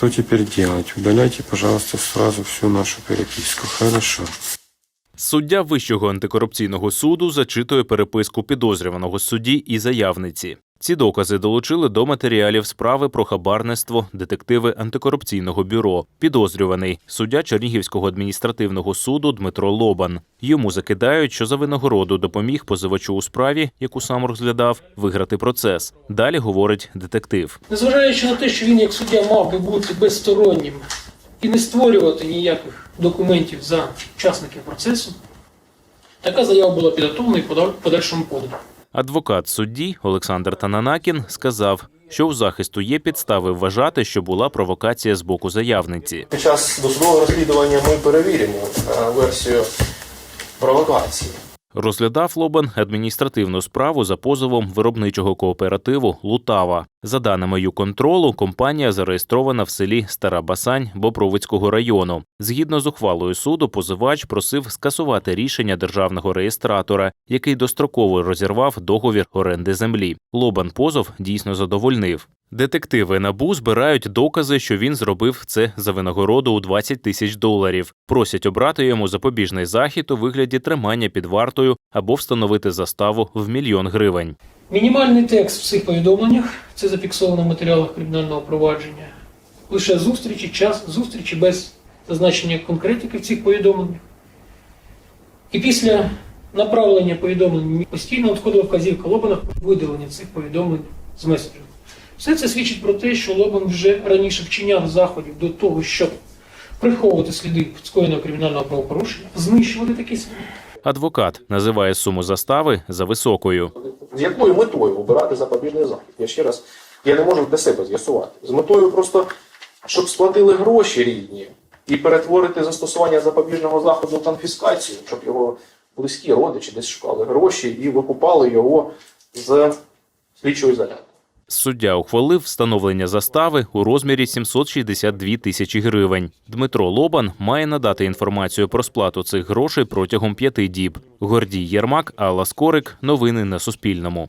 Что теперь делать? Удаляйте, пожалуйста, сразу всю нашу переписку. Хорошо. Суддя Вищого антикорупційного суду зачитує переписку підозрюваного судді і заявниці. Ці докази долучили до матеріалів справи про хабарництво детективи антикорупційного бюро. Підозрюваний суддя Чернігівського адміністративного суду Дмитро Лобан. Йому закидають, що за винагороду допоміг позивачу у справі, яку сам розглядав, виграти процес. Далі говорить детектив. Незважаючи на те, що він як суддя мав би бути безстороннім і не створювати ніяких документів за учасників процесу, така заява була підготовлена і подальшому подана. Адвокат судді Олександр Тананакін сказав, що у захисту є підстави вважати, що була провокація з боку заявниці. Під час досудового розслідування ми перевіримо е, версію провокації. Розглядав Лобан адміністративну справу за позовом виробничого кооперативу Лутава. За даними ЮКонтролу, компанія зареєстрована в селі Стара Басань Бобровицького району. Згідно з ухвалою суду, позивач просив скасувати рішення державного реєстратора, який достроково розірвав договір оренди землі. Лобан позов дійсно задовольнив. Детективи НАБУ збирають докази, що він зробив це за винагороду у 20 тисяч доларів. Просять обрати йому запобіжний захід у вигляді тримання під вартою або встановити заставу в мільйон гривень. Мінімальний текст в цих повідомленнях це зафіксовано в матеріалах кримінального провадження. Лише зустрічі, час зустрічі без зазначення конкретики в цих повідомленнях. І після направлення повідомлень постійно надходила вказівка Лобана видалення цих повідомлень з меседжерів. Все це свідчить про те, що Лобан вже раніше вчиняв заходів до того, щоб приховувати сліди скоєного кримінального правопорушення, знищувати такі сліди. Адвокат називає суму застави за високою. З якою метою обирати запобіжний захід? Я ще раз я не можу для себе з'ясувати. З метою просто, щоб сплатили гроші рідні і перетворити застосування запобіжного заходу в конфіскацію, щоб його близькі родичі десь шукали гроші і викупали його з слідчого ізолятора. Суддя ухвалив встановлення застави у розмірі 762 тисячі гривень. Дмитро Лобан має надати інформацію про сплату цих грошей протягом п'яти діб. Гордій Єрмак, Алла Скорик. Новини на Суспільному.